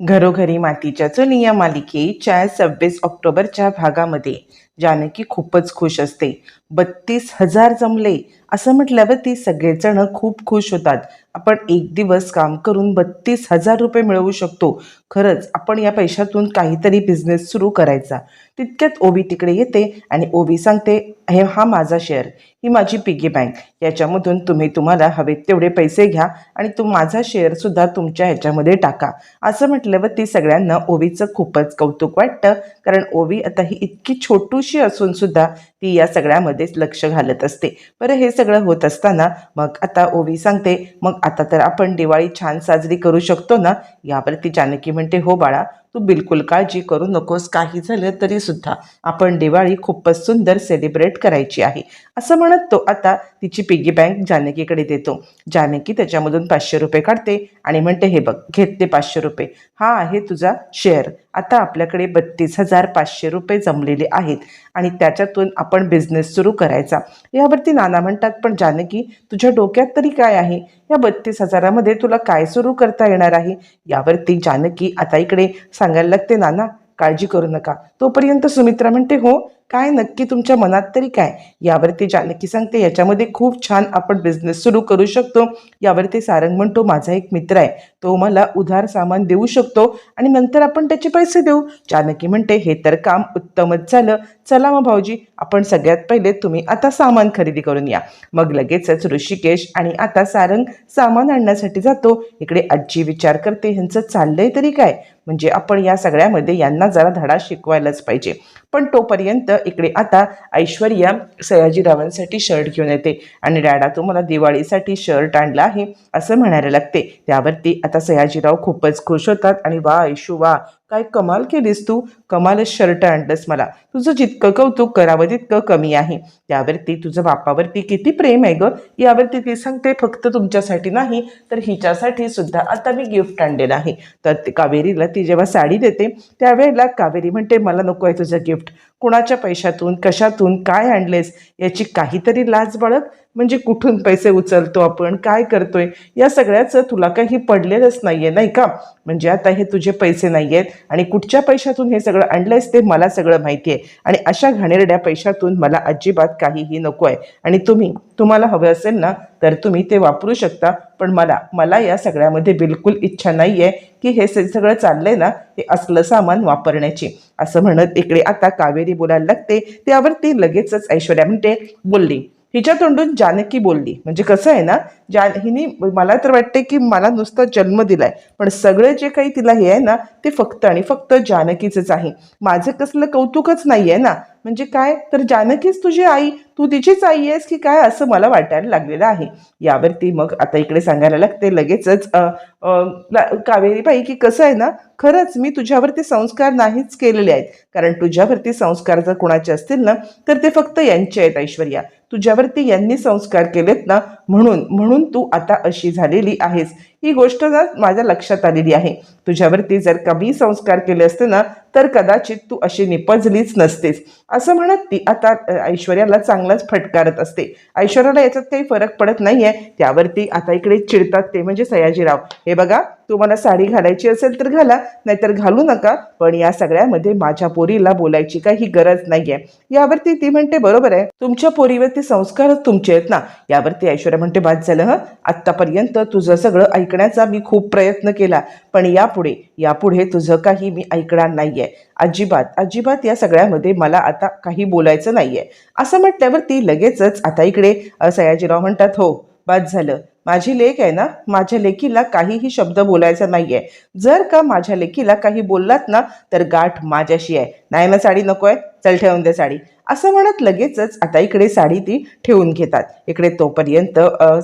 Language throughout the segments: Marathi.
घरोघरी मातीच्या चुली या मालिकेच्या सव्वीस ऑक्टोबरच्या भागामध्ये. जानकी खूपच खुश असते. बत्तीस हजार जमले. असं म्हटल्यावर ती सगळेजण खूप खुश होतात. आपण एक दिवस काम करून बत्तीस हजार रुपये मिळवू शकतो. खरंच आपण या पैशातून काहीतरी बिझनेस सुरू करायचा. तितक्यात ओबी तिकडे येते आणि ओबी सांगते हे हा माझा शेअर ही माझी पिगी बँक याच्यामधून तुम्ही तुम्हाला हवेत तेवढे पैसे घ्या आणि तो माझा शेअरसुद्धा तुमच्या ह्याच्यामध्ये टाका. असं म्हटल्यावर ती सगळ्यांना ओवीचं खूपच कौतुक वाटतं. कारण ओवी आता ही इतकी छोटूशी असून सुद्धा ती या सगळ्यामध्येच लक्ष घालत असते. बरं हे सगळं होत असताना मग आता ओवी सांगते मग आता तर आपण दिवाळी छान साजरी करू शकतो ना? यावरती जानकी म्हणते हो बाळा तू बिलकुल काळजी करू नकोस काही झालं तरी सुद्धा. आपण दिवाळी खूपच सुंदर सेलिब्रेट करायची आहे. असं म्हणत तो आता तिची पिगी बँक जानकीकडे देतो. जानकी त्याच्यामधून पाचशे रुपये काढते आणि म्हणते हे बघ घेत ते पाचशे रुपये. हा आहे तुझा शेअर आता आपल्याकडे बत्तीस हजार पाचशे रुपये जमलेले आहेत. आणि त्याच्यातून आपण बिझनेस सुरू करायचा. यावरती नाना म्हणतात पण जानकी तुझ्या डोक्यात तरी काय आहे? या बत्तीस हजारामध्ये तुला काय सुरू करता येणार आहे? यावरती जानकी आता इकडे सांगायला लागते नाना काळजी करू नका. तोपर्यंत सुमित्रा म्हणते हो काय नक्की तुमच्या मनात तरी काय? यावरती जानकी सांगते. याच्यामध्ये खूप छान आपण बिझनेस सुरू करू शकतो. यावरती सारंग म्हणतो माझा एक मित्र आहे. तो मला उधार सामान देऊ शकतो आणि नंतर आपण त्याचे पैसे देऊ. जानकी म्हणते हे तर काम उत्तमच झालं. चला मग भाऊजी आपण सगळ्यात पहिले तुम्ही आता सामान खरेदी करून या. मग लगेचच ऋषिकेश आणि आता सारंग सामान आणण्यासाठी जातो. इकडे आजी विचार करते ह्यांचं चाललंय तरी काय? म्हणजे आपण या सगळ्यामध्ये यांना जरा धडा शिकवायलाच पाहिजे. पण तोपर्यंत इकडे आता ऐश्वर्या सयाजीरावांसाठी शर्ट घेऊन येते. आणि डॅडा तुम्हाला दिवाळीसाठी शर्ट आणला आहे असं म्हणायला लागते. त्यावरती आता सयाजीराव खूपच खुश होतात आणि वा ऐशू वा काय कमाल केलीस तू? कमालच शर्ट आणलंस मला. तुझं जितकं कौतुक करावं तितकं कमी आहे. त्यावरती तुझं बापावरती किती प्रेम आहे ग? यावरती ती सांगते फक्त तुमच्यासाठी नाही तर हिच्यासाठी सुद्धा आता मी गिफ्ट आणलेलं आहे. तर कावेरीला ती जेव्हा साडी देते त्यावेळेला कावेरी म्हणते मला नको आहे तुझं गिफ्ट कुणाच्या पैशातून कशातून काय आणलेस? याची काहीतरी लाज बाळग. म्हणजे कुठून पैसे उचलतो आपण काय करतोय या सगळ्याचं तुला काही पडलेलंच नाहीये नाही का? म्हणजे आता हे तुझे पैसे नाही आहेत आणि कुठच्या पैशातून हे सगळं आणलंयस ते मला सगळं माहिती आहे आणि अशा घाणेरड्या पैशातून मला अजिबात काहीही नको आहे आणि तुम्ही तुम्हाला हवं असेल ना तर तुम्ही ते वापरू शकता पण मला मला या सगळ्यामध्ये बिलकुल इच्छा नाही आहे की हे सगळं चाललंय ना हे असलं सामान वापरण्याची. असं म्हणत इकडे आता कावेरी बोलायला लागते. त्यावर ती लगेचच ऐश्वर्या म्हणते बोलली हिच्या तोंडून जानकी बोलली. म्हणजे कसं आहे ना जान हिने मला तर वाटते की मला नुसता जन्म दिलाय पण सगळं जे काही तिला हे आहे ना ते फक्त आणि फक्त जानकीचंच आहे. माझं कसलं कौतुकच नाही आहे ना. म्हणजे काय? तर जानकीच तुझी आई तू तिचीच आई आहेस की काय असं मला वाटायला लागलेलं आहे. यावरती मग आता इकडे सांगायला लागते लगेचच कावेरीबाई की कसं आहे ना खरंच मी तुझ्यावरती संस्कार नाहीच केलेले आहेत. कारण तुझ्यावरती संस्कार जर कोणाचे असतील ना तर ते फक्त यांचे आहेत ऐश्वर्या. तुझ्यावरती यांनी संस्कार केलेत ना म्हणून म्हणून तू आता अशी झालेली आहेस. ही गोष्ट ना माझ्या लक्षात आलेली आहे. तुझ्यावरती जर कमी संस्कार केले असते ना तर कदाचित तू अशी निपजलीच नसतेस. असं म्हणत ती आता ऐश्वर्याला चांगलाच फटकारत असते. ऐश्वर्याला याच्यात काही फरक पडत नाहीये. त्यावरती आता इकडे चिडतात ते म्हणजे सयाजीराव. हे बघा तुम्हाला साडी घालायची असेल तर घाला नाहीतर घालू नका. पण या सगळ्यामध्ये माझ्या पोरीला बोलायची काही गरज नाहीये. यावरती ती म्हणते बरोबर आहे. तुमच्या पोरीवरती संस्कारच तुमचे आहेत ना. यावरती ऐश्वर्या म्हणते बाद झालं हं. आत्तापर्यंत तुझं सगळं ऐकण्याचा मी खूप प्रयत्न केला पण यापुढे यापुढे तुझं काही मी ऐकणार नाहीये. अजिबात अजिबात या सगळ्यामध्ये मला आता काही बोलायचं नाहीये. असं म्हटल्यावर ती लगेचच आता इकडे सयाजीराव म्हणतात हो बाद झालं. माझी लेख आहे ना माझ्या लेकीला काहीही शब्द बोलायचा नाहीये. जर का माझ्या लेकीला काही बोललात ना तर गाठ माझ्याशी आहे. नाही ना साडी नको आहे चल ठेवून दे साडी. असं म्हणत लगेचच आता इकडे साडी ती ठेवून घेतात. इकडे तोपर्यंत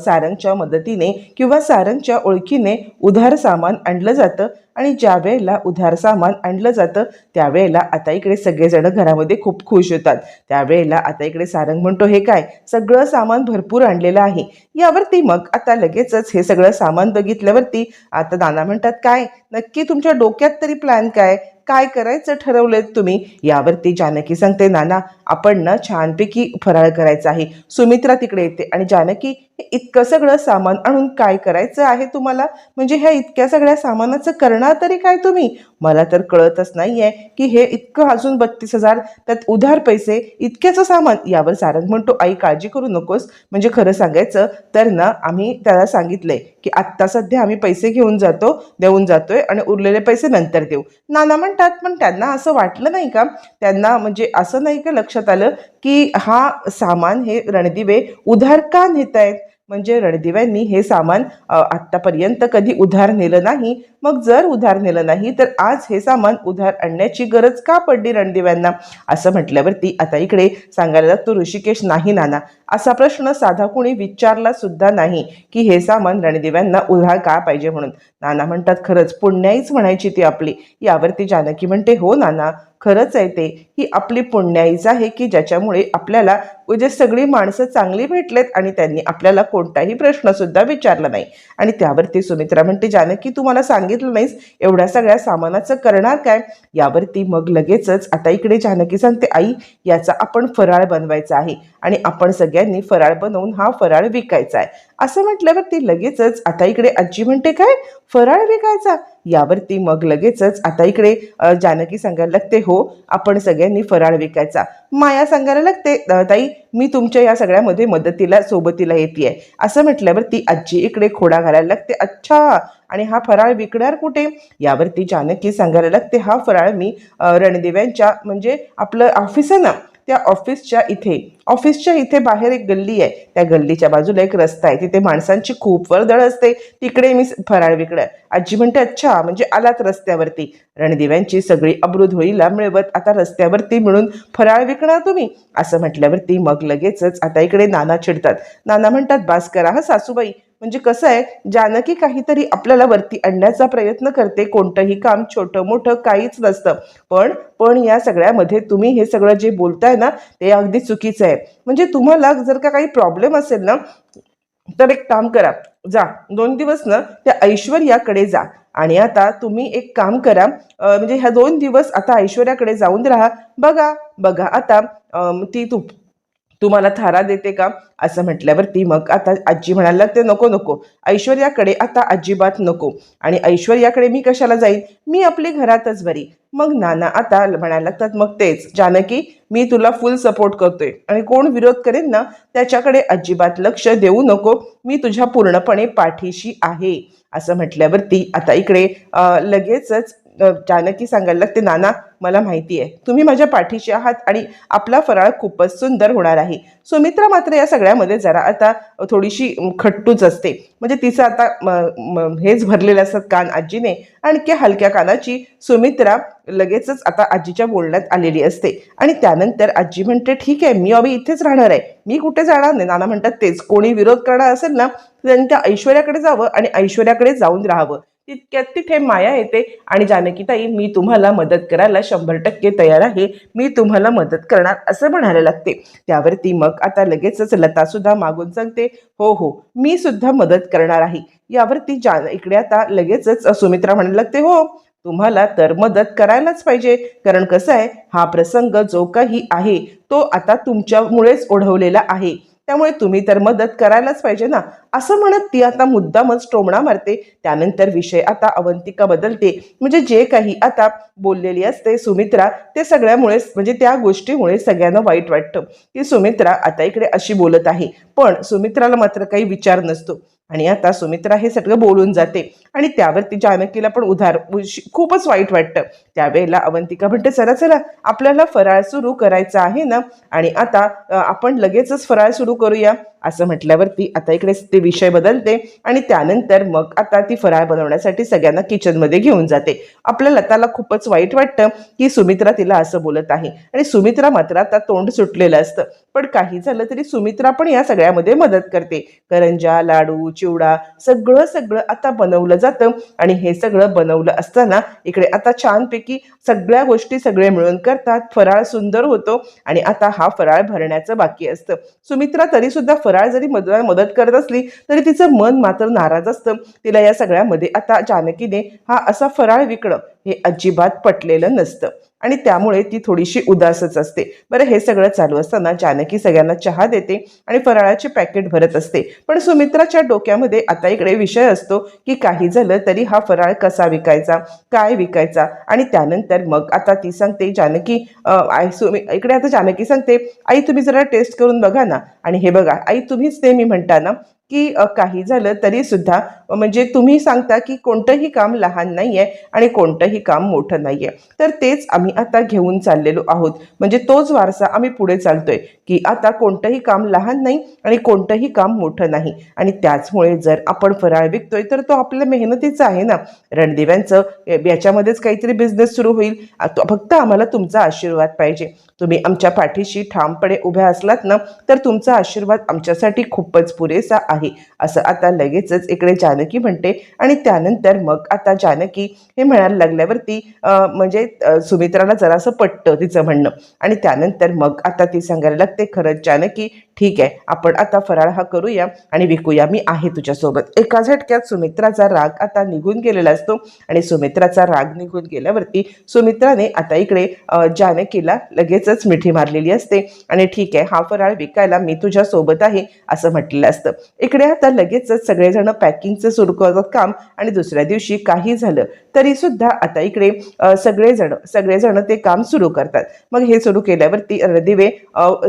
सारंगच्या मदतीने किंवा सारंगच्या ओळखीने उधार सामान आणलं जातं आणि ज्या वेळेला उधार सामान आणलं जातं त्यावेळेला आता इकडे सगळेजण घरामध्ये खूप खुश होतात. त्यावेळेला आता इकडे सारंग म्हणतो हे काय? सगळं सामान भरपूर आणलेलं आहे. यावरती मग आता आता लगेचच हे सगळं सामान बघितल्यावरती आता नाना म्हणतात काय? नक्की तुमच्या डोक्यात तरी प्लॅन काय? काय करायचं ठरवलंय तुम्ही? यावरती जानकी सांगते नाना आपण ना छानपैकी फराळ करायचा आहे. सुमित्रा तिकडे येते आणि जानकी इतकं सगळं सामान आणून काय करायचं आहे तुम्हाला? म्हणजे ह्या इतक्या सगळ्या सामानाचं करणार तरी काय तुम्ही? मला तर कळतच नाही आहे की हे इतकं अजून बत्तीस हजार त्यात उधार पैसे इतक्याचं सामान यावर सारंग म्हणतो आई काळजी करू नकोस. म्हणजे खरं सांगायचं तर ना आम्ही त्याला सांगितलंय की आत्ता सध्या आम्ही पैसे घेऊन जातो देऊन जातोय आणि उरलेले पैसे नंतर देऊ. नाना म्हणतात पण त्यांना असं वाटलं नाही का? त्यांना म्हणजे असं नाही का लक्षात आलं की हा सामान हे रणदिवे उधार का नेत आहेत म्हणजे रणदिव्यांनी हे सामान आत्तापर्यंत कधी उधार नेलं नाही. मग जर उधार नेलं नाही तर आज हे सामान उधार आणण्याची गरज का पडली रणदिव्यांना? असं म्हटल्यावरती आता इकडे सांगायला लागतो ऋषिकेश नाही नाना. असा प्रश्न साधा कुणी विचारला सुद्धा नाही की हे सामान रणदिव्यांना उधार का पाहिजे म्हणून. नाना म्हणतात खरंच पुण्याईच म्हणायची ती आपली. यावरती जानकी म्हणते हो नाना खरंच आहे ते ही आपली पुण्याईच आहे की ज्याच्यामुळे आपल्याला म्हणजे सगळी माणसं चांगली भेटलेत आणि त्यांनी आपल्याला कोणताही प्रश्नसुद्धा विचारला नाही. आणि त्यावरती सुमित्रा म्हणते जानकी तू मला सांगितलं नाहीस एवढ्या सगळ्या सामानाचं करणार काय? यावरती मग लगेचच आता इकडे जानकी सांगते आई याचा आपण फराळ बनवायचा आहे आणि आपण सगळ्यांनी फराळ बनवून हा फराळ विकायचा आहे. असं म्हटल्यावर ती लगेचच आता इकडे आजी म्हणते काय? फराळ विकायचा यावरती मग लगेचच आता इकडे जानकी सांगायला लागते हो आपण सगळ्यांनी फराळ विकायचा माया सांगायला लागते ताई मी तुमच्या या सगळ्यामध्ये मदतीला सोबतीला येते असं म्हटल्यावर ती आजी इकडे खोडा घालायला लागते अच्छा आणि हा फराळ विकणार कुठे? यावरती जानकी सांगायला लागते हा फराळ मी रणदेव्यांच्या रणदिव्यांच्या म्हणजे आपलं ऑफिस आहे ना त्या ऑफिसच्या इथे. ऑफिसच्या इथे बाहेर एक गल्ली आहे. त्या गल्लीच्या बाजूला एक रस्ता आहे. तिथे माणसांची खूप वर्दळ असते. तिकडे मी फराळ विकणार. आजी म्हणते अच्छा म्हणजे आलात रस्त्यावरती. रणदिव्यांची सगळी अब्रुधोळीला मिळवत आता रस्त्यावरती मिळून फराळ विकणार तुम्ही? असं म्हटल्यावरती मग लगेचच आता इकडे नाना चिडतात. नाना म्हणतात बास करा हा सासूबाई. म्हणजे कसं आहे जानकी काहीतरी आपल्याला वरती आणण्याचा प्रयत्न करते कोणतंही काम छोटं मोठं काहीच नसतं. पण पण या सगळ्यामध्ये तुम्ही हे सगळं जे बोलताय ना ते अगदी चुकीचं आहे. म्हणजे तुम्हाला जर का काही प्रॉब्लेम असेल ना तर एक काम करा. जा दोन दिवस ना त्या ऐश्वर्याकडे जा. आणि आता तुम्ही एक काम करा म्हणजे ह्या दोन दिवस आता ऐश्वर्याकडे जाऊन राहा. बघा बघा आता ती तू तू तुम्हाला थारा देते का? असं म्हटल्यावरती मग आता आजी म्हणाला ते नको नको. ऐश्वर्याकडे आता अजिबात नको. आणि ऐश्वर्याकडे मी कशाला जाईन? मी आपली घरातच बरी. मग नाना आता म्हणायला लागतात मग तेच जानकी मी तुला फुल सपोर्ट करतोय. आणि कोण विरोध करेन ना त्याच्याकडे अजिबात लक्ष देऊ नको. मी तुझ्या पूर्णपणे पाठीशी आहे. असं म्हटल्यावरती आता इकडे लगेचच जानकी सांगायला लागते नाना मला माहिती आहे तुम्ही माझ्या पाठीशी आहात आणि आपला फराळ खूपच सुंदर होणार आहे. सुमित्रा मात्र या सगळ्यामध्ये जरा आता थोडीशी खट्टूच असते. म्हणजे तिचं आता हेच भरलेलं असतात कान आजीने. आणखी हलक्या कानाची सुमित्रा लगेचच आता आजीच्या बोलण्यात आलेली असते. आणि त्यानंतर आजी म्हणते ठीक आहे मी अभि इथेच राहणार आहे. मी कुठे जाणार नाही? नाना म्हणतात तेच. कोणी विरोध करणार असेल ना त्यांनी त्या ऐश्वर्याकडे जावं आणि ऐश्वर्याकडे जाऊन राहावं. तितक्यात तिथे माया येते. आणि जानकीताई मी तुम्हाला मदत करायला शंभर टक्के तयार आहे. मी तुम्हाला मदत करणार असं म्हणायला लागते. त्यावरती मग आता लगेचच लतासुद्धा मागून सांगते हो हो मी सुद्धा मदत करणार आहे. यावरती जान इकडे आता लगेचच सुमित्रा म्हणायला लागते हो तुम्हाला तर मदत करायलाच पाहिजे. कारण कसं आहे हा प्रसंग जो काही आहे तो आता तुमच्यामुळेच ओढवलेला आहे. त्यामुळे तुम्ही तर मदत करायलाच पाहिजे ना. असं म्हणत ती आता मुद्दामच टोमणा मारते. त्यानंतर विषय आता अवंतिका बदलते. म्हणजे जे काही आता बोललेली असते सुमित्रा ते सगळ्यामुळेच म्हणजे त्या गोष्टीमुळे सगळ्यांना वाईट वाटतं. की सुमित्रा आता इकडे अशी बोलत आहे. पण सुमित्राला मात्र काही विचार नसतो. आणि आता सुमित्रा हे सगळं बोलून जाते. आणि त्यावरती जानकीला पण उधार खूपच वाईट वाटतं. त्यावेळेला अवंतिका म्हणते चला चला आपल्याला फराळ सुरू करायचा आहे ना? आणि आता आपण लगेचच फराळ सुरू करूया. असं म्हटल्यावरती आता इकडे ते विषय बदलते आणि त्यानंतर मग आता ती फराळ बनवण्यासाठी सगळ्यांना किचनमध्ये घेऊन जाते. आपल्या लताला खूपच वाईट वाटतं की सुमित्रा तिला असं बोलत आहे. आणि सुमित्रा मात्र आता तोंड सुटलेलं असतं. पण काही झालं तरी सुमित्रा पण या सगळ्यामध्ये मदत करते. करंजा लाडू चिवडा सगळं सगळं आता बनवलं जातं आणि हे सगळं बनवलं असताना इकडे आता छानपैकी सगळ्या गोष्टी सगळे मिळून करतात. फराळ सुंदर होतो आणि आता हा फराळ भरण्याचं बाकी असतं. सुमित्रा तरी सुद्धा फराळ जरी मदत मदत करत असली तरी तिचं मन मात्र नाराज असतं. तिला या सगळ्यामध्ये आता जानकीने हा असा फराळ विकणं हे अजिबात पटलेलं नसतं. आणि त्यामुळे ती थोडीशी उदासच असते. बरं हे सगळं चालू असताना जानकी सगळ्यांना चहा देते आणि फराळाचे पॅकेट भरत असते. पण सुमित्राच्या डोक्यामध्ये आता इकडे विषय असतो की काही झालं तरी हा फराळ कसा विकायचा काय विकायचा? आणि त्यानंतर मग आता ती सांगते जानकी आई सुमी इकडे आता जानकी सांगते आई तुम्ही जरा टेस्ट करून बघा ना. आणि हे बघा आई तुम्हीच नेहमी म्हणता ना की काही झालं तरी सुद्धा म्हणजे तुम्ही सांगता की कोणतंही काम लहान नाही आहे आणि कोणतंही काम मोठं नाही आहे तर तेच आम्ही आता घेऊन चाललेलो आहोत. म्हणजे तोच वारसा आम्ही पुढे चालतोय की आता कोणतंही काम लहान नाही आणि कोणतंही काम मोठं नाही. आणि त्याचमुळे जर आपण फराळ विकतोय तर तो आपल्या मेहनतीचा आहे ना. रणदिव्यांचं याच्यामध्येच काहीतरी बिझनेस सुरू होईल. तो- फक्त आम्हाला तुमचा आशीर्वाद पाहिजे. तुम्ही आमच्या पाठीशी ठामपणे उभ्या असलात ना तर तुमचा आशीर्वाद आमच्यासाठी खूपच पुरेसा आहे. असं आता लगेचच इकडे जानकी म्हणते आणि त्यानंतर मग आता जानकी हे म्हणायला लागल्यावरती म्हणजे सुमित्राला जरासं पटतं तिचं म्हणणं. आणि त्यानंतर मग आता ती सांगायला लागते खरंच जानकी ठीक आहे आपण आता फराळ हा करूया आणि विकूया. मी आहे तुझ्यासोबत. एका झटक्यात सुमित्राचा राग आता निघून गेलेला असतो आणि सुमित्राचा राग निघून गेल्यावरती सुमित्राने आता इकडे जानकीला लगेचच मिठी मारलेली असते आणि ठीक आहे हा फराळ विकायला मी तुझ्यासोबत आहे असं म्हटलेलं असतं. इकडे आता लगेचच सगळेजण पॅकिंगचं सुरू करतात काम आणि दुसऱ्या दिवशी काही झालं तरी सुद्धा आता इकडे सगळेजण सगळेजण ते काम सुरू करतात. मग हे सुरू केल्यावरती दिवे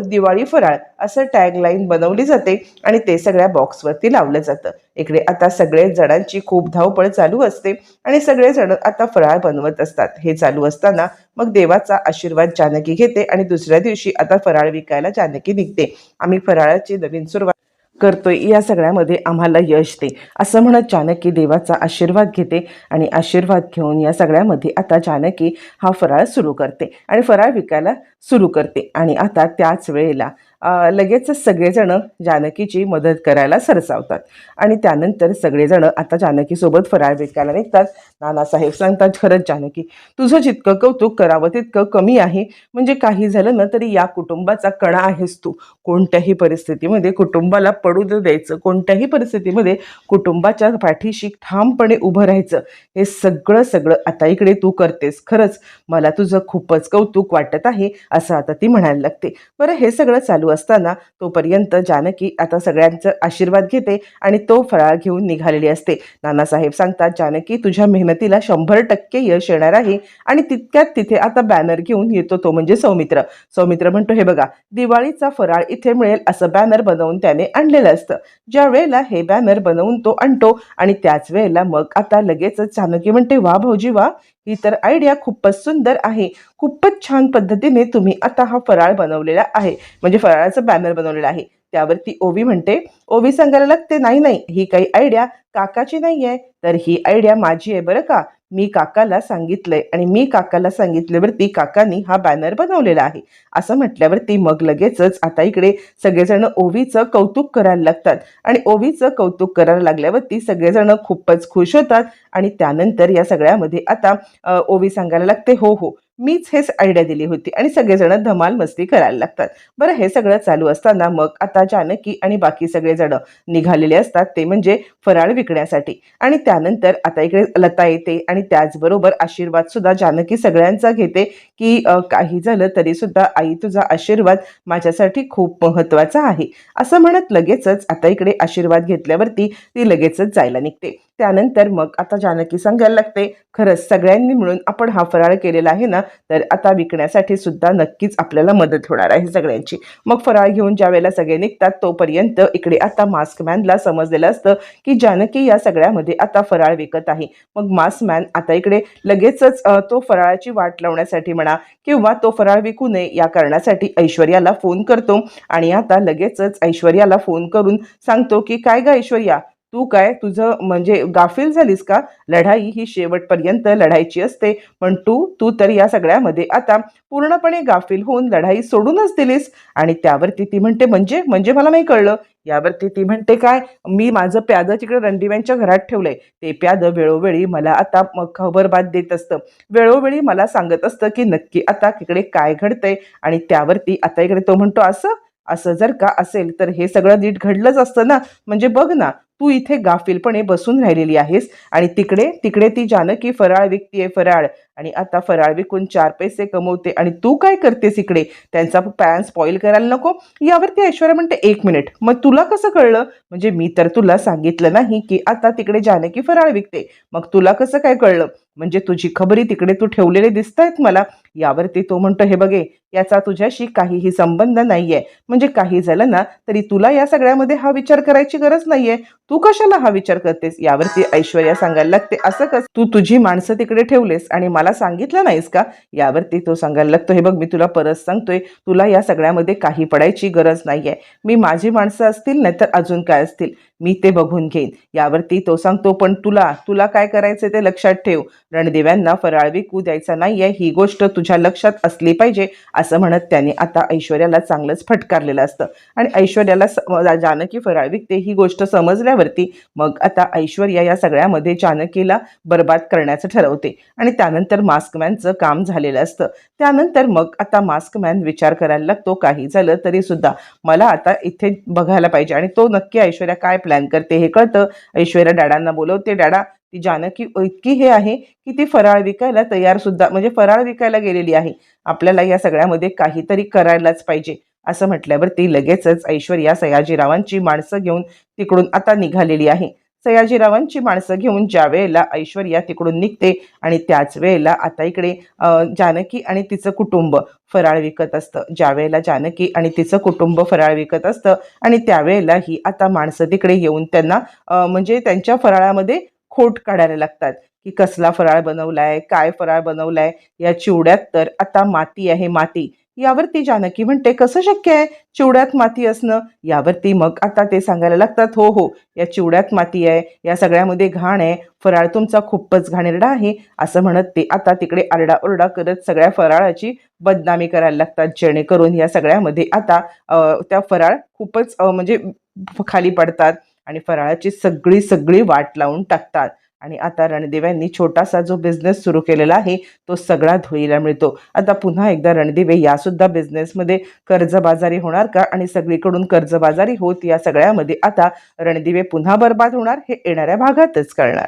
दिवाळी फराळ असं टॅगलाईन बनवली जाते आणि ते सगळ्या बॉक्सवरती लावलं जातं. इकडे आता सगळे जणांची खूप धावपळ चालू असते आणि सगळेजण आता फराळ बनवत असतात. हे चालू असताना मग देवाचा आशीर्वाद जानकी घेते आणि दुसऱ्या दिवशी आता फराळ विकायला जानकी निघते. आम्ही फराळाची नवीन सुरुवात करतोय. या सगळ्यामध्ये आम्हाला यश दे. असं म्हणत जानकी देवाचा आशीर्वाद घेते आणि आशीर्वाद घेऊन या सगळ्यामध्ये आता जानकी हा फराळ सुरू करते आणि फराळ विकायला सुरू करते. आणि आता त्याच वेळेला लगेच लगेचच सगळेजण जानकीची मदत करायला सरसावतात. आणि त्यानंतर सगळेजण आता जानकीसोबत फराळ विकायला निघतात. नानासाहेब सांगतात खरंच जानकी तुझं जितकं कौतुक करावं तितकं कमी आहे. म्हणजे काही झालं ना तरी या कुटुंबाचा कणा आहेस तू. कोणत्याही परिस्थितीमध्ये कुटुंबाला पडू न द्यायचं. कोणत्याही परिस्थितीमध्ये कुटुंबाच्या पाठीशी ठामपणे उभं राहायचं. हे सगळं सगळं आता इकडे तू करतेस. खरंच मला तुझं खूपच कौतुक वाटत आहे असं आता ती म्हणायला लागते. बरं हे सगळं चालू असताना तोपर्यंत जानकी आता सगळ्यांचा आशीर्वाद घेते आणि तो फराळ घेऊन निघालेली असते. नानासाहेब सांगतात जानकी तुझ्या मेहनतीला शंभर टक्के यश येणार आहे आणि तितक्यात तिथे आता बॅनर घेऊन येतो तो म्हणजे सौमित्र. सौमित्र म्हणतो हे बघा दिवाळीचा फराळ इथे मिळेल असं बॅनर बनवून त्याने आणलेलं असतं. ज्या वेळेला हे बॅनर बनवून तो आणतो आणि त्याच वेळेला मग आता लगेचच जानकी म्हणते वा भाऊजी वा ही तर आयडिया खूपच सुंदर आहे. खूपच छान पद्धतीने तुम्ही आता हा फराळ बनवलेला आहे. म्हणजे फराळाचा बॅनर बनवलेला आहे. त्यावरती ओवी म्हणते ओवी सांगायला लागते नाही नाही ही काही आयडिया काकाची नाही आहे तर ही आयडिया माझी आहे बरं का? मी काकाला सांगितलंय आणि मी काकाला सांगितल्यावरती काकांनी हा बॅनर बनवलेला आहे. असं म्हटल्यावरती मग लगेचच आता इकडे सगळेजण ओवीचं कौतुक करायला लागतात. आणि ओवीचं कौतुक करायला लागल्यावरती सगळेजण खूपच खुश होतात. आणि त्यानंतर या सगळ्यामध्ये आता ओवी सांगायला लागते हो हो. मीच हेच आयडिया दिली होती आणि सगळेजण धमाल मस्ती करायला लागतात. बरं हे सगळं चालू असताना मग आता जानकी आणि बाकी सगळेजण निघालेले असतात ते म्हणजे फराळ विकण्यासाठी. आणि त्यानंतर आता इकडे लता येते आणि त्याचबरोबर आशीर्वाद सुद्धा जानकी सगळ्यांचा घेते की काही झालं तरी सुद्धा आई तुझा आशीर्वाद माझ्यासाठी खूप महत्त्वाचा आहे. असं म्हणत लगेचच आता इकडे आशीर्वाद घेतल्यावरती ती लगेचच जायला निघते. त्यानंतर मग आता जानकी सांगायला लागते खरंच सगळ्यांनी मिळून आपण हा फराळ केलेला आहे ना तर आता विकण्यासाठी सुद्धा नक्कीच आपल्याला मदत होणार आहे सगळ्यांची. मग फराळ घेऊन ज्या वेळेला सगळे निघतात तोपर्यंत इकडे आता मास्कमॅनला समजलेलं असतं की जानकी या सगळ्यामध्ये आता फराळ विकत आहे. मग मास्कमॅन आता इकडे लगेचच तो फराळाची वाट लावण्यासाठी म्हणा किंवा तो फराळ विकू नये या कारणासाठी ऐश्वर्याला फोन करतो आणि आता लगेचच ऐश्वर्याला फोन करून सांगतो की काय ग ऐश्वर्या तू काय तुझं म्हणजे गाफील झालीस का? लढाई ही शेवटपर्यंत लढायची असते. पण तू तू तर या सगळ्यामध्ये आता पूर्णपणे गाफील होऊन लढाई सोडूनच दिलीस. आणि त्यावरती ती म्हणते म्हणजे? म्हणजे मला नाही कळलं. यावरती ती म्हणते काय? मी माझं प्यादं तिकडे रणदिव्यांच्या घरात ठेवलंय. ते प्यादं वेळोवेळी मला आता मग खबरबात देत असतं. वेळोवेळी मला सांगत असतं की नक्की आता तिकडे काय घडतंय. आणि त्यावरती आता इकडे तो म्हणतो असं? असं जर का असेल तर हे सगळं नीट घडलंच असतं ना. म्हणजे बघ ना तू इथे गाफीलपणे बसून राहिलेली आहेस आणि तिकडे तिकडे ती जानकी फराळ विकतीये फराळ. आणि आता फराळ विकून चार पैसे कमवते आणि तू काय करतेस इकडे? त्यांचा पॅन स्पॉईल करायला नको. यावरती ऐश्वर्या म्हणते एक मिनिट मग तुला कसं कळलं? म्हणजे मी तर तुला सांगितलं नाही की आता तिकडे जानकी फराळ विकते. मग तुला कसं काय कळलं? म्हणजे तुझी खबरी तिकडे तू ठेवलेले दिसत आहेत मला यावरती तो म्हणतो हे बघे याचा तुझ्याशी काहीही संबंध नाहीये. म्हणजे काही झालं ना तरी तुला या सगळ्यामध्ये हा विचार करायची गरज नाहीये. तू कशाला हा विचार करतेस? यावरती ऐश्वर्या सांगायला लागते असं कस? तू तुझी माणसं तिकडे ठेवलेस आणि मला सांगितलं नाहीस का? यावरती तो सांगायला लागतो हे बघ मी तुला परत सांगतोय तुला या सगळ्यामध्ये काही पडायची गरज नाहीये. मी माझी माणसं असतील नाही तर अजून काय असतील? मी ते बघून घेईन. यावरती तो सांगतो पण तुला तुला काय करायचं ते लक्षात ठेव. रणदेव्यांना फराळ विकू द्यायचा नाहीये ही गोष्ट तुझ्या लक्षात असली पाहिजे असं म्हणत त्याने आता ऐश्वर्याला चांगलंच फटकारलेलं असतं. आणि ऐश्वर्याला स- जानकी फराळ विकते ही गोष्ट समजल्यावरती मग आता ऐश्वर्या या सगळ्यामध्ये जानकीला बर्बाद करण्याचं ठरवते. आणि त्यानंतर मास्कमॅनचं काम झालेलं असतं. त्यानंतर मग आता मास्कमॅन विचार करायला लागतो काही झालं तरी सुद्धा. मला आता इथे बघायला पाहिजे. आणि तो नक्की ऐश्वर्या काय प्लॅन करते हे कळतं. ऐश्वर्या डॅडांना बोलवते डॅडा ती जानकी इतकी हे आहे की ती फराळ विकायला तयार सुद्धा म्हणजे फराळ विकायला गेलेली आहे. आपल्याला या सगळ्यामध्ये काहीतरी करायलाच पाहिजे असं म्हटल्यावर ती लगेचच ऐश्वर्या सयाजीरावांची माणसं घेऊन तिकडून आता निघालेली आहे. सयाजीरावांची माणसं घेऊन ज्या वेळेला ऐश्वर्या तिकडून निघते आणि त्याच वेळेला आता इकडे जानकी आणि तिचं कुटुंब फराळ विकत असतं. ज्या वेळेला जानकी आणि तिचं कुटुंब फराळ विकत असतं आणि त्यावेळेला ही आता माणसं तिकडे येऊन त्यांना म्हणजे त्यांच्या फराळामध्ये खोट काढायला लागतात की कसला फराळ बनवलाय काय फराळ बनवलाय या चिवड्यात तर आता माती आहे माती. यावरती जानकी म्हणते कसं शक्य आहे? चिवड्यात माती असणं? यावरती मग आता ते सांगायला लागतात हो हो या चिवड्यात माती आहे या सगळ्यामध्ये घाण आहे फराळ तुमचा खूपच घाणेरडा आहे असं म्हणत ते आता तिकडे आरडाओरडा करत सगळ्या फराळाची बदनामी करायला लागतात जेणेकरून या सगळ्यामध्ये आता त्या फराळ खूपच म्हणजे खाली पडतात. आणि फराळाची सगळी सगळी वाट लावून टाकतात. आणि आता रणदेव्यांनी छोटासा जो बिझनेस सुरू केलेला आहे तो सगळा धुळीला मिळतो. आता पुन्हा एकदा रणदिवे यासुद्धा बिझनेसमध्ये कर्जबाजारी होणार का? आणि सगळीकडून कर्जबाजारी होत या सगळ्यामध्ये आता रणदिवे पुन्हा बर्बाद होणार हे येणाऱ्या भागातच कळणार.